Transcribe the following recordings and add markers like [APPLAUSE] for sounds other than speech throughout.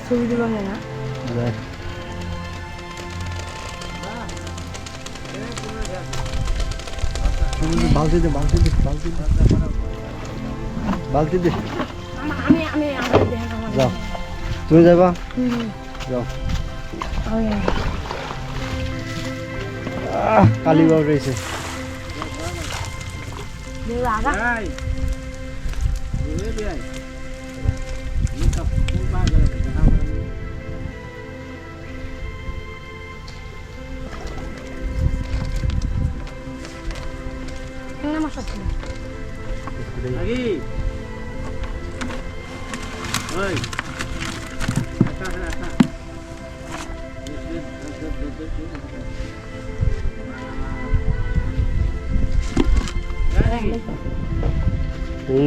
ছবি দিবা না বালতি দে বালতি দে বালতি দে বালতি দে আমি আমি যাও তুমি যাবা যাও আমি আহ, কালী বাবু রয়েছে আগা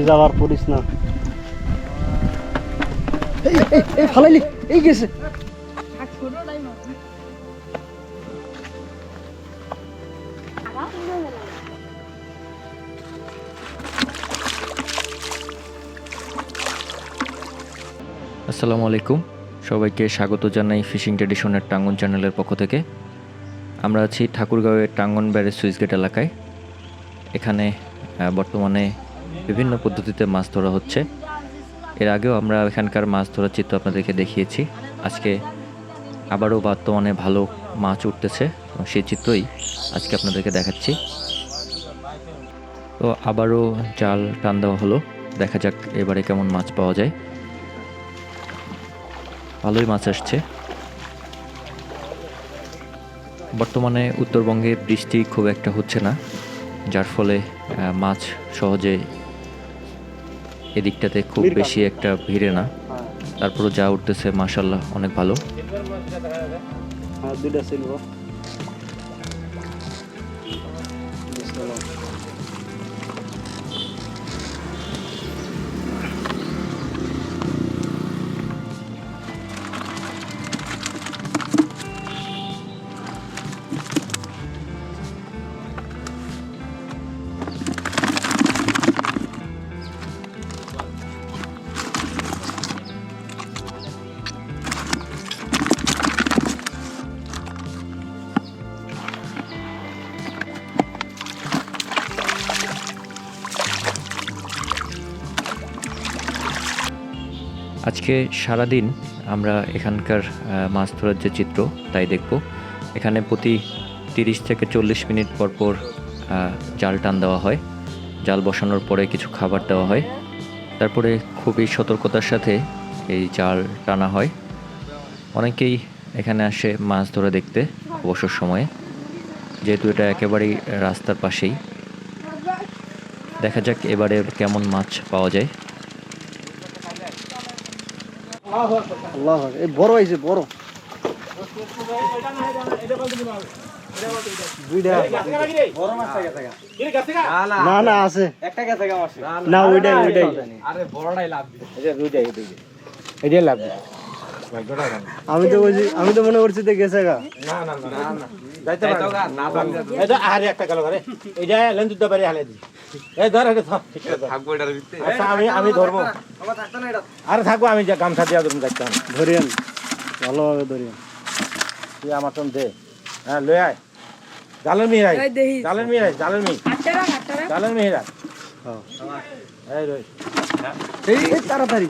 যাওয়ার পড়িস না। এই ফালাইলি এই গেছে। আসসালামু আলাইকুম। সবাইকে স্বাগত জানাই ফিশিং ট্রেডিশনের টাঙ্গন চ্যানেলের পক্ষ থেকে। আমরা আছি ঠাকুরগাঁওয়ের টাঙ্গন ব্যারেজ সুইচগেট এলাকায়। এখানে বর্তমানে বিভিন্ন পদ্ধতিতে মাছ ধরা হচ্ছে। এর আগেও আমরা এখানকার মাছ ধরার চিত্র আপনাদেরকে দেখিয়েছি। আজকে আবারও বর্তমানে ভালো মাছ উঠতেছে সেই চিত্রই আজকে আপনাদেরকে দেখাচ্ছি। তো আবারও জাল টান দেওয়া হলো। দেখা যাক এবারে কেমন মাছ পাওয়া যায়। ভালোই মাছ আসছে। বর্তমানে উত্তরবঙ্গে বৃষ্টি খুব একটা হচ্ছে না, যার ফলে মাছ সহজে এদিকটাতে খুব বেশি একটা ভিড়ে না। তারপরে যা উঠতেছে মাসাল্লাহ অনেক ভালো। হ্যাঁ দুইটা আজকে সারাদিন আমরা এখানকার মাছ ধরার যে চিত্র তাই দেখব। এখানে প্রতি তিরিশ থেকে চল্লিশ মিনিট পর পর জাল টান দেওয়া হয়। জাল বসানোর পরে কিছু খাবার দেওয়া হয়। তারপরে খুবই সতর্কতার সাথে এই জাল টানা হয়। অনেকেই এখানে আসে মাছ ধরে দেখতে অবসর সময়ে। যেহেতু এটা একেবারেই রাস্তার পাশেই। দেখা যাক এবারে কেমন মাছ পাওয়া যায়। আল্লাহ এই বড় হয়েছে বড়। দুইটা না না আছে। না ওইটাই ওইটাই। আমি তো বলছি আমি তো মনে করছি যে গেছে গা। এটা আহারে একটা গেল ঘরে। এইটা লেন দুধ পারি হালে দি। এই ধর এটা ধর। আচ্ছা আমি আমি ধরবো। আরে থাকব আমি যা গামছা দিয়া ধরুন দেখতে হবে। ধরিয়ান ভালোভাবে ধরিয়ান। তুই আমার তো দে। হ্যাঁ লই আয়। জালের মিহিরাই এই দেখি জালের মিহিরাই জালের মি আটটা রাখ রাখ। জালের মিহিরা হ্যাঁ। এই রই। এই তাড়াতাড়ি।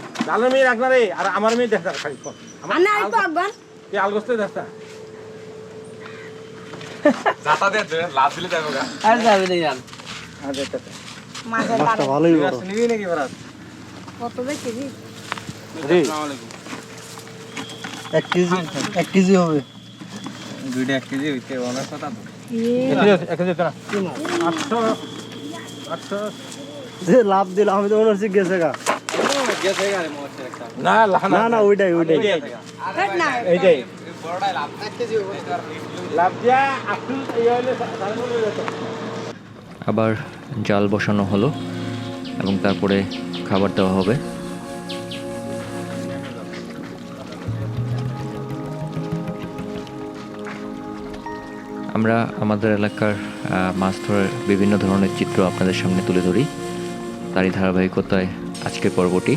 রে। আর আমার মেয়ে দেখ খালি আমার আলগস্তে দেখ আর যাবে না ইয়ান। কত বে কেজি এক কেজি এক কেজি হবে। এ এক কেজি তো। না। আটশো আটশো। যে লাভ দিল আমি তো মনে করছি গেছে গা। না না। না ওইটাই ওইটাই। এইটাই। আবার জাল বসানো হলো এবং তারপরে খাবার দেওয়া হবে। আমরা আমাদের এলাকার মাছ ধরার বিভিন্ন ধরনের চিত্র আপনাদের সামনে তুলে ধরি। তারই ধারাবাহিকতায় আজকের পর্বটি।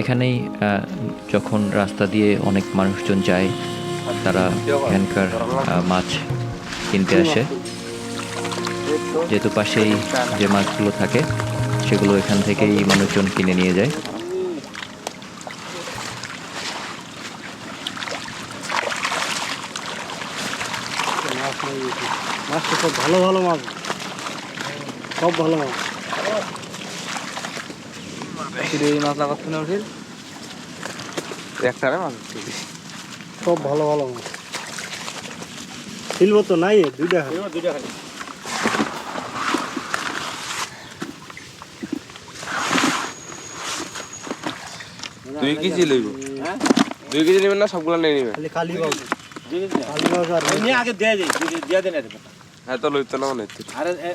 এখানেই যখন রাস্তা দিয়ে অনেক মানুষজন যায়, তারা এখানকার মাছ কিনতে আসে। যেহেতু পাশেই যে মাছগুলো থাকে, সেগুলো এখান থেকেই মানুষজন কিনে নিয়ে যায়। মাছ নিয়ে গেছি। মাছ তো সব ভালো ভালো মাছ। সব ভালো মাছ। মাছ লাগাচ্ছে না ওঠে একটারে মাছ সব ভালো ভালো মাছ। শিলব তো নাই দুইটা খালি। দুইটা খালি। দুই কেজি লইব? দুই কেজি নেবেন না? সবগুলো নিয়ে নেবেন খালি আর নিয়ে আগে দিয়ে যাই দিয়ে দেন এদের হ্যাঁ তো লইতে না আরে এ,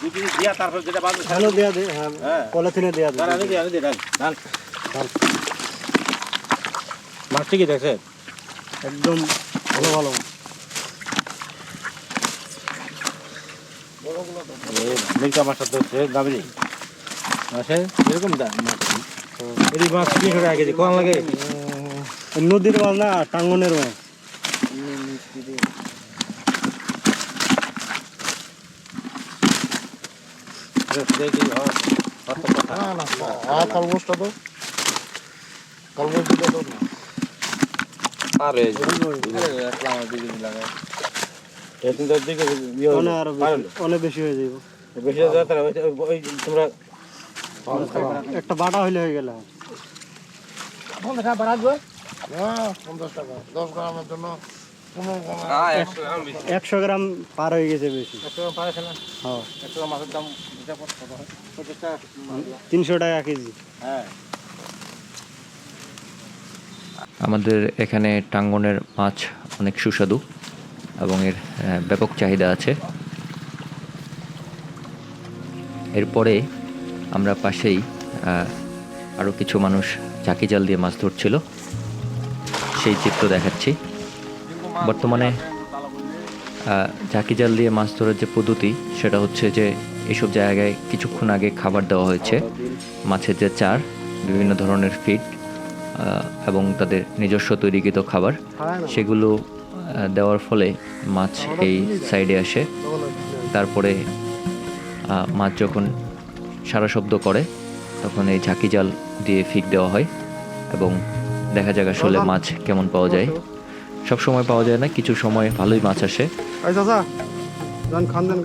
দুই কেজি দিয়া তারপর যেটা বাদ হ্যালো দেয়া দে হ্যাঁ হ্যাঁ। পলিথিনে দেয়া দে আমি দিই আমি দিই ডাল ডাল ডাল। মাছ দেখছে একদম ভালো ভালো। মিল্কা মাছটা তো হচ্ছে গাবরি মাছে এরকম দাম? এই মাছ তিনশো টাকা কেজি কম লাগে? নদীর মাছ না টাঙ্গনের মাছ। হয় এদিন তো ইয়ে অনেক বেশি হয়ে যাইব হয়ে তোমরা একটা বাটা হইলে হয়ে গেল হ্যাঁ একশো গ্রাম বেশি একশো গ্রাম পার হয়ে গেছে বেশি একশো গ্রাম পারে না? হ্যাঁ। একশো গ্রাম হিসাব করতে হবে পঁচিশ টাকা তিনশো টাকা কেজি। হ্যাঁ। আমাদের এখানে টাঙ্গনের মাছ অনেক সুস্বাদু এবং এর ব্যাপক চাহিদা আছে। এরপরে আমরা পাশেই আরও কিছু মানুষ চাকি জাল দিয়ে মাছ ধরছিল। সেই চিত্র দেখাচ্ছি। বর্তমানে ঝাঁকি জাল দিয়ে মাছ ধরার যে পদ্ধতি, সেটা হচ্ছে যে এসব জায়গায় কিছুক্ষণ আগে খাবার দেওয়া হয়েছে। মাছের যে চার, বিভিন্ন ধরনের ফিড এবং তাদের নিজস্ব তৈরিকৃত খাবার। সেগুলো দেওয়ার ফলে মাছ এই সাইডে আসে। তারপরে মাছ যখন সারা শব্দ করে, তখন এই ঝাঁকি জাল দিয়ে ফিক দেওয়া হয়। এবং দেখা যাক আসলে মাছ কেমন পাওয়া যায়। সব সময় পাওয়া যায় না কিছু সময় ভালোই মাছ আসে। চাচা খান দেন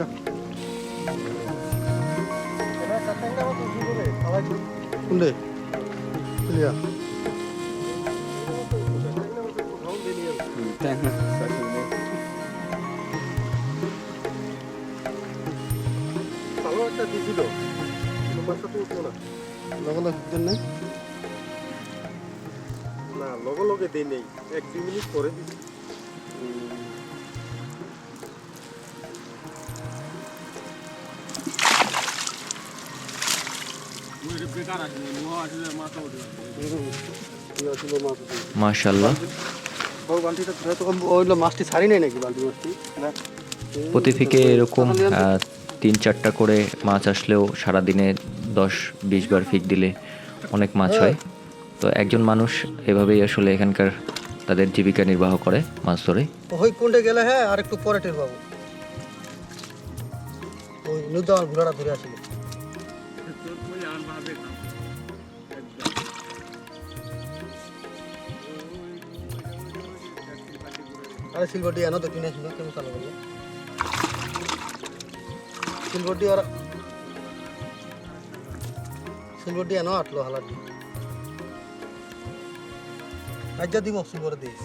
লগে নেই। এক দুই মিনিট পরে মাশাল্লাহ ওইগুলো মাছটি ছাড়ি নাই নাকি বালতি মাছটি? প্রতি থেকে এরকম আহ, তিন চারটা করে মাছ আসলেও সারাদিনে দশ বিশ বার ফিক দিলে অনেক মাছ হয়। তো একজন মানুষ এভাবেই আসলে এখানকার তাদের জীবিকা নির্বাহ করে মাছ ধরে ওই কোনটা গেলে হ্যাঁ আর একটু পরে টের পাবো। ওই নুদাল ঘোড়াটা ধরে আসলে। আরে সিলভারটি এনো তো, কিনে শুনো কেমন চালু করল সিলভারটি আর সিলভারটি এনো আটলো হালাটি আজ্জা দিব সিলভার দিস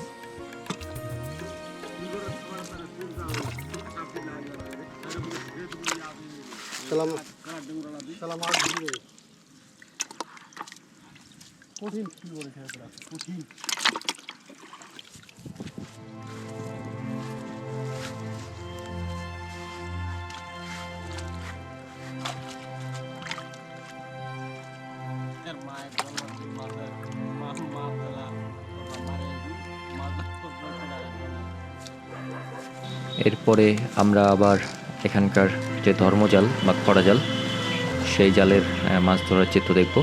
সালাম সালাম কঠিন কি বলে কঠিন। এরপরে আমরা আবার এখানকার যে ধর্মজাল বা খরা জাল সেই জালের মাছ ধরার চিত্র দেখব।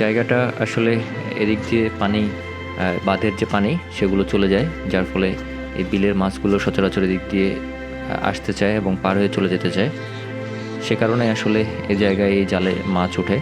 জায়গাটা আসলে এদিক দিয়ে পানি বাঁধের যে পানি, সেগুলো চলে যায়, যার ফলে এই বিলের মাছগুলো সচরাচর দিক দিয়ে আসতে চায় এবং পার হয়ে চলে যেতে চায়। সে কারণে আসলে এ জায়গায় এই জালে মাছ ওঠে।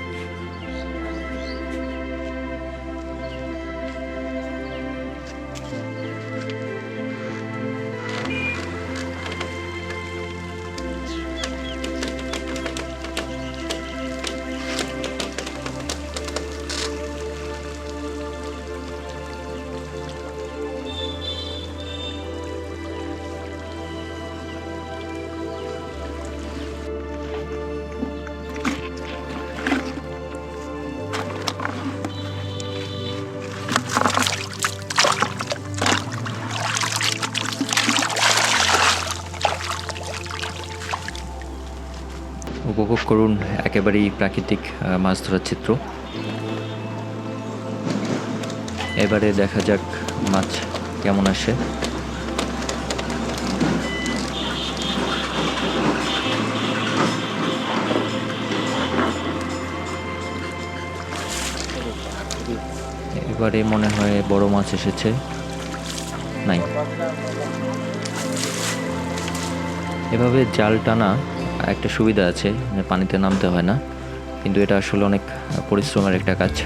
করুন, একেবারেই প্রাকৃতিক মাছ ধরার চিত্র। এবারে দেখা যাক মাছ কেমন আসে। এবারে মনে হয় বড় মাছ এসেছে। নাই। এভাবে জাল টানা একটা সুবিধা আছে পানিতে নামতে হয় না। কিন্তু এটা আসলে অনেক পরিশ্রমের একটা কাজ।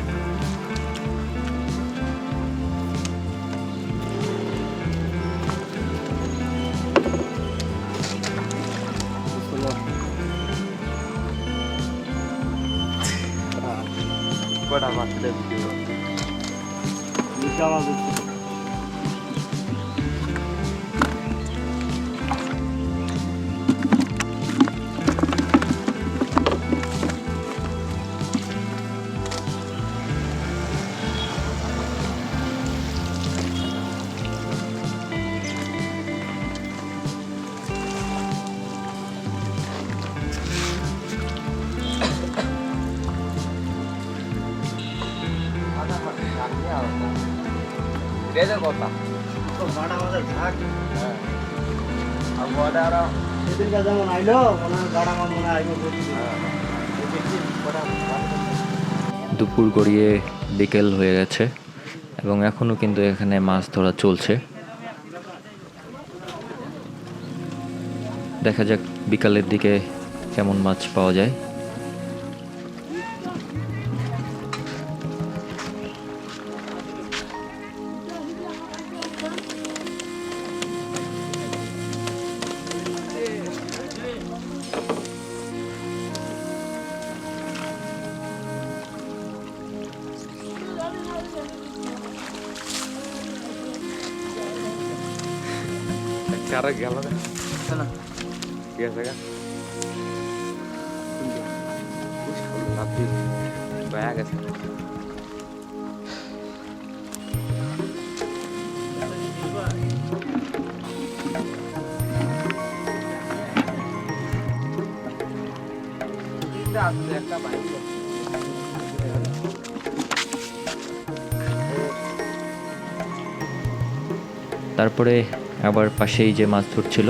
কথা। আর বড় আরও যেমন আইলো মনে হয় গাড়া মনে হয় আইলো দুপুর গড়িয়ে বিকেল হয়ে গেছে এবং এখনও কিন্তু এখানে মাছ ধরা চলছে। দেখা যাক বিকালের দিকে কেমন মাছ পাওয়া যায়। কারা গেল না কি আছে গা নাতি ব্যাগ আছে একটা বাইক তারপরে আবার পাশেই যে মাছ ধরছিল,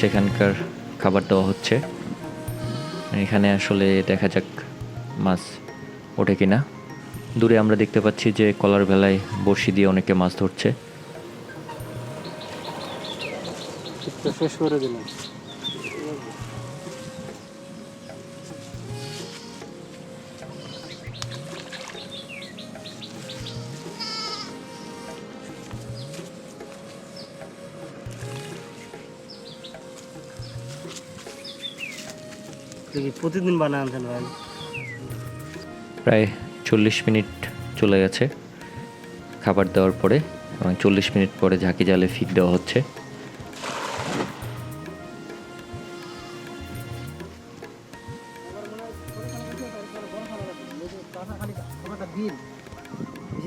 সেখানকার খাবার দেওয়া হচ্ছে। এখানে আসলে দেখা যাক মাছ ওঠে কিনা। দূরে আমরা দেখতে পাচ্ছি যে কলার ভেলায় বড়শি দিয়ে অনেকে মাছ ধরছে। করে দিলাম। প্রতিদিন বানায় আনছেন ভাই? প্রায় চল্লিশ মিনিট চলে গেছে খাবার দেওয়ার পরে এবং চল্লিশ মিনিট পরে ঝাঁকি জালে ফিট দেওয়া হচ্ছে।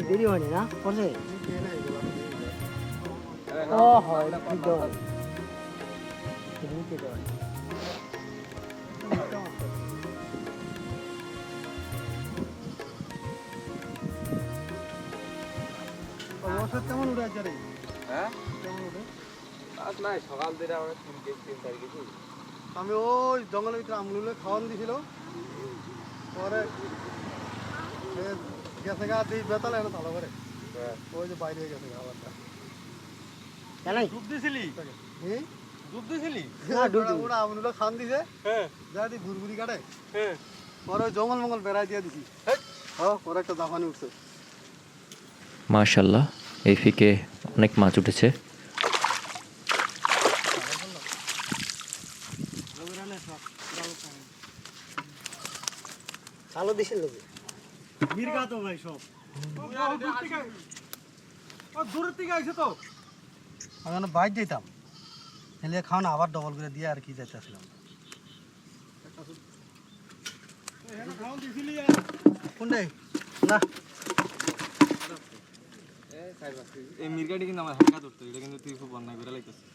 দেরি হয়নি না? পরে ও হয়। উঠে আছে রে? হ্যাঁ? কেমন উঠে আজ নাই সকাল দিকে আমরা তিন কেজি তিন চার কেজি। আমি ওই জঙ্গলের ভিতরে আমলুলে খাওয়ান দিছিল। পরে গেছে গা দিই বেতাল এনে ভালো করে ওই যে বাইরে গেছে খাবারটা জানাই ডুব দিছিলি? হুম দুধ দিছিলি? না ডুব ওরা আমনুলো খান দিছে। হ্যাঁ। যা দি ঘুরঘুরি কাটে। হ্যাঁ। পরে ওই জঙ্গল মঙ্গল বেড়াই দিয়ে দিছি। হ্যাঁ পরে একটা জাপানি উঠছে। মাশাল্লাহ। এই ফিকে অনেক মাছ উঠেছে। আমি বাইক দিতাম হেলে খাওয়া না আবার ডবল করে দিয়ে আর কি কোনটাই? না। এই মির্গাটি কিন্তু আমার হালকা ধরতো এটা কিন্তু তুই খুব অন্যায় করে লাইতেছিস।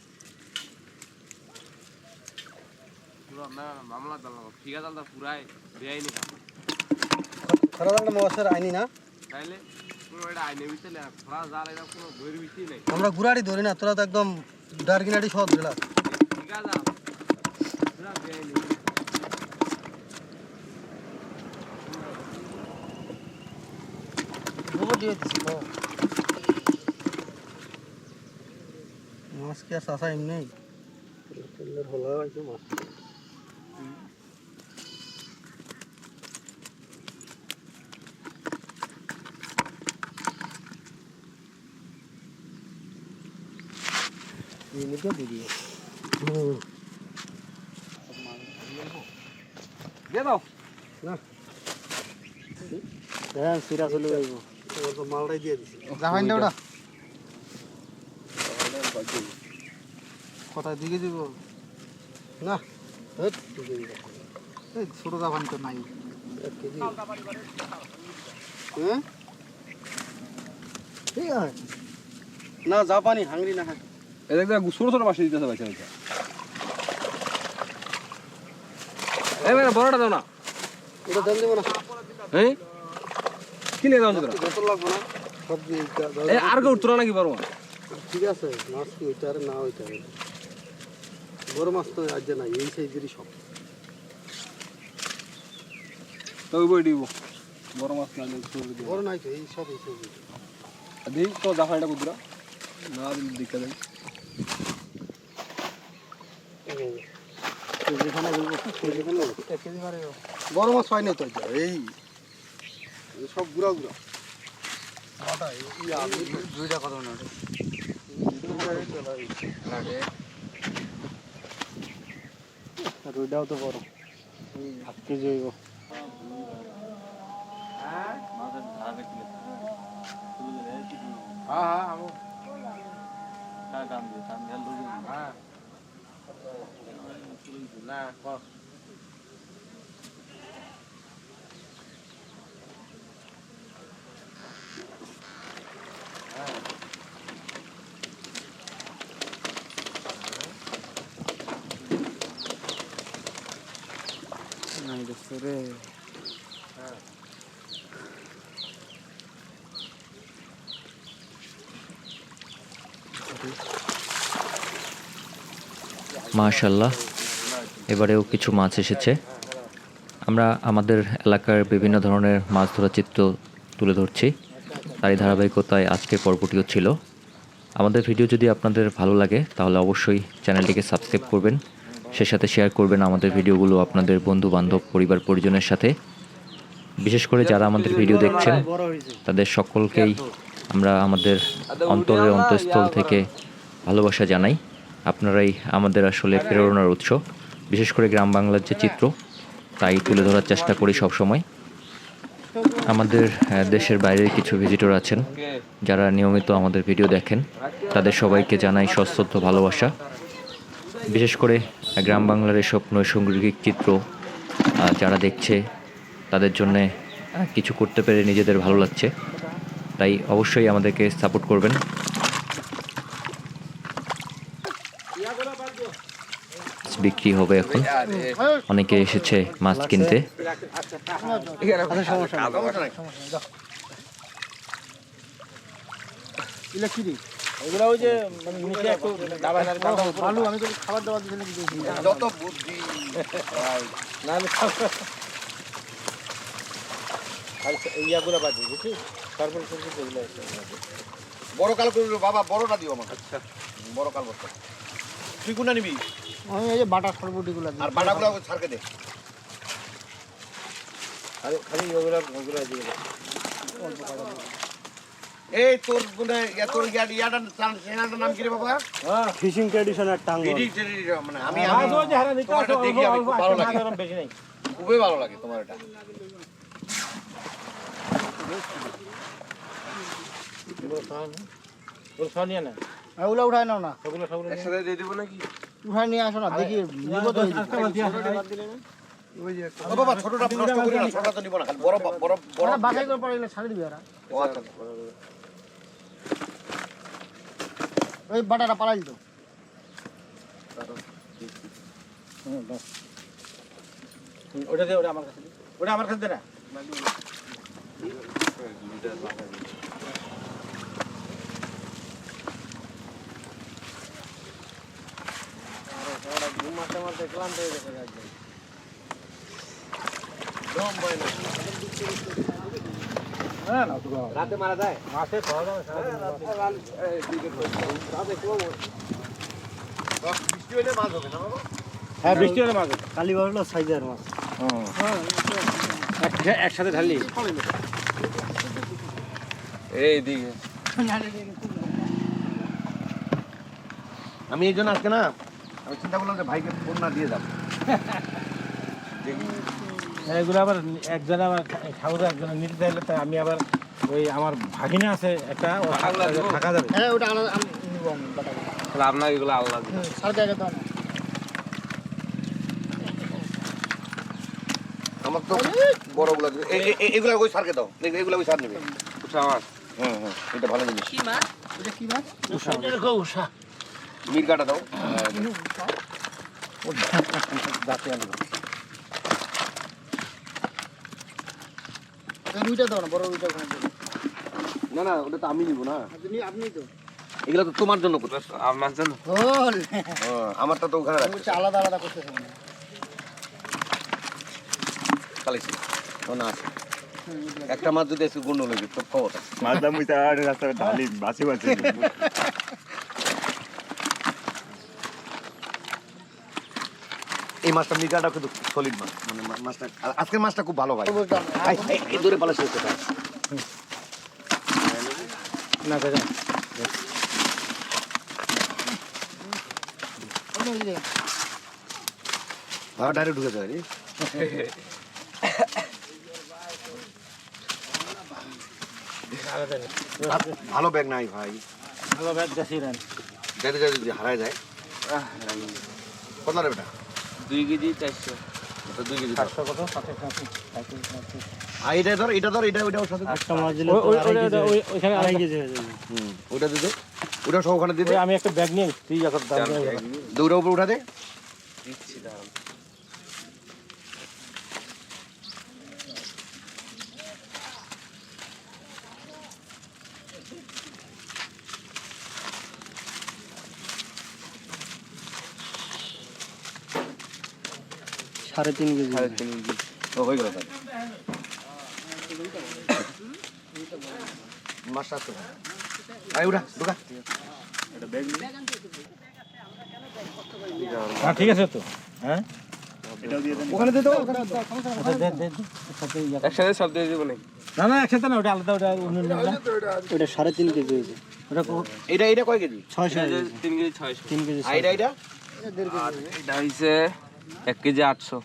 মামলা চালাবো ঠিক আছে পুরাই বেআইনি কাম মহাশয়ের আইনি না? তাইলে কোনো এটা আইনে বিচলে খরা জাল এটা কোনো বিচি নেই। আমরা গুড়াড়ি ধরি না তোরা তো একদম দিলা আছে পুরা বেআইনি। দিয়ে দিছি মাছ কি আর চাষা এমনি। হলা হয়েছে মাছ দিয়ে হুম দিয়ে দাও হ্যাঁ সিরা চলে যাইব। মালটাই দিয়ে দিছি জামাইন ওটা কোথায়? দিকে দিব? না। এই ছোট জাপান তো নাই। এক কেজি। হ্যাঁ? ঠিক আছে না জাপানি হাঙ্গরি না হ্যাঁ। এটা একটা ছোট ছোট মাছ দিতেছে বাচ্চা বাচ্চা এই মানে বড়টা দাও না। ওটা দাম দেবো না। কি নিয়ে লাগবো সব দাও। আর কেউ তোরা নাকি বড় ঠিক আছে মাছ কি না ওইটা। আর। বড় মাছ তো আজ নাই এই সাইজেরই সব। তবে বই দিব। বড় মাছ না বড় নাই তো এই সব এই সাইজের দেই তো জাফাইটা কুদরা। না দিক্কত নেই বড় মাছ হয় নাই তো এই। এই সব গুড়া গুড়া। দুইটা কত না রুইটাও তো বড় হাফ কেজি হইব। হ্যাঁ হ্যাঁ আমো। না। কর। মাশাল্লাহ এবারেও কিছু মাছ এসেছে। আমরা আমাদের এলাকার বিভিন্ন ধরনের মাছ ধরার চিত্র তুলে ধরছি। তারই ধারাবাহিকতায় আজকের পর্বটিও ছিল। আমাদের ভিডিও যদি আপনাদের ভালো লাগে, তাহলে অবশ্যই চ্যানেলটিকে সাবস্ক্রাইব করবেন। সে সাথে শেয়ার করবেন আমাদের ভিডিওগুলো আপনাদের বন্ধু বান্ধব পরিবার, পরিজনের সাথে। বিশেষ করে যারা আমাদের ভিডিও দেখছেন, তাদের সকলকেই আমরা আমাদের অন্তরের অন্তঃস্থল থেকে ভালোবাসা জানাই। আপনারাই আমাদের আসলে প্রেরণার উৎস। বিশেষ করে গ্রাম বাংলার যে চিত্র, তাই তুলে ধরার চেষ্টা করি সব সময় আমাদের দেশের বাইরের কিছু ভিজিটর আছেন, যারা নিয়মিত আমাদের ভিডিও দেখেন, তাদের সবাইকে জানাই সশ্রদ্ধ ভালোবাসা। বিশেষ করে গ্রাম বাংলার এসব নৈসর্গিক চিত্র যারা দেখছে তাদের জন্যে কিছু করতে পেরে নিজেদের ভালো লাগছে। তাই অবশ্যই আমাদেরকে সাপোর্ট করবেন। বিক্রি হবে এখন। অনেকে এসেছে মাছ কিনতে। ওগুলো ওই যে মানে নিচে একটু দাবা আলু আমি তো খাবার দাবার দিয়েছি যত বুদ্ধি। [LAUGHS] না আর ইয়াগুলো বাদ দিই তারপরে বড় কাল করবি বাবা বড়টা দিও আমাকে। আচ্ছা। বড় কাল বস্তা তুই কোনটা নিবি? আমি এই যে বাটা সরবটিগুলো আর বাটাগুলো ছাড়কে দে। খালি খালি ওগুলো ওগুলো দিয়ে। এই তোর মানে তোর ইয়া ইয়াটা চ্যানেলটার নাম কি রে বাবা? হ্যাঁ। ফিশিং ট্র্যাডিশনের টাঙ্গল। ভিডি মানে আমি আমি আমি যে হারা নিতে তোমার আসো দেখি আমি খুব ভালো লাগে। বেশি নাই। খুবই ভালো লাগে তোমার এটা। না। ওগুলো উঠাই নাও না। ওগুলো সবগুলো একসাথে দিয়ে দেবো নাকি? উঠাই নিয়ে আসো না দেখি নিবো তো আজকে বাদ দিয়া ও বাবা ছোটটা নষ্ট করি না ছোটটা তো নিব না বড় বড় বড় বাছাই করে পরে এগুলো ছাড়ে দিবি ওরা। ও আচ্ছা। ওই বাটাটা পালাই দিত ওটা দে ওটা আমার কাছে। ওটা আমার কাছে দে না মারতে মারতে ক্লান্ত হয়ে গেছে একদম। রাতে মারা যায়? বৃষ্টি হলে মাছ হবে না হ্যাঁ বৃষ্টি হলে মাছ হবে। সাইজের মাছ। একসাথে ঢালি এই দিকে। আমি এই জন্য আজকে না আমি চিন্তা করলাম যে ভাইকে ফোন না দিয়ে যাব। [LAUGHS] এগুলো আবার একজন আবার ঠাকুর একজন নিতে চাইলে তাই আমি আবার ওই আমার ভাগিনা আছে একটা? থাকা যাবে হ্যাঁ ওটা আলাদা তাহলে আপনার এগুলো তো আমার তো বড়গুলো এগুলা ওই সারকে দাও। এগুলা ওই সার নেবে। হুম হুম এটা ভালো জিনিস। এটা কি মাছ? মিরকাটা দাও। জাতি আলু এই রুইটা দাও না বড় রুইটা না না ওটা তো আমি নিব না। আপনি আপনি তো এগুলা তো তোমার জন্য আপনার জন্য? আমারটা তো ওখানে রাখছি আলাদা আলাদা করতেছে। না। আছে। একটা মাছ যদি হয়ে যেত খবর আছে। মাছটা মুইতা রাস্তায় ঢালি বাসি বাসি [LAUGHS] মাছটা মিরকাটা কিন্তু সলিড মাছ। মানে মাছটা আজকের মাছটা খুব ভালো ভাই। এই, দূরে পালা কথা না দাদা ডাইরেক্ট ঢুকে যায় ভালো ব্যাগ নাই ভাই। ভালো ব্যাগ যাতে যাতে যদি হারায় যায়। কত নেবে এটা? দুই কেজি চারশো। এটা দুই কেজি। কত? আর এটা ধর এটা ধর এটা সাথে মাছ দিলে ওইখানে আড়াই কেজি হয়ে যাবে। হুম ওইটা দিতে ওটা সব ওখানে দিতে আমি একটা ব্যাগ নিয়ে তুই যখন দাম দিয়ে উপরে উঠা দে। দিচ্ছি দাঁড়ান সাড়ে তিন কেজি। সাড়ে তিন কেজি। ও হয়ে গেল মাছটা ঢুকা। হ্যাঁ ঠিক আছে তো। হ্যাঁ? ওখানে দে তো আচ্ছা, দে, দে। সাথে একসাথে সব দিয়ে দেবো নাকি? না না একসাথে না ওটা আলাদা ওটা অন্য ওটা সাড়ে তিন কেজি হয়েছে। ওটা এটা এটা কয় কেজি? ছয়শো তিন কেজি। ছয়শো। তিন কেজি আর এটা এটা এটা হয়েছে এক কেজি আটশো।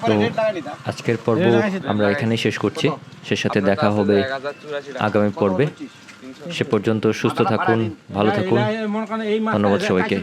তো- আজকের পর্ব আমরা এখানেই শেষ করছি। সে সাথে দেখা হবে আগামী পর্বে। সে পর্যন্ত সুস্থ থাকুন ভালো থাকুন। ধন্যবাদ সবাইকে।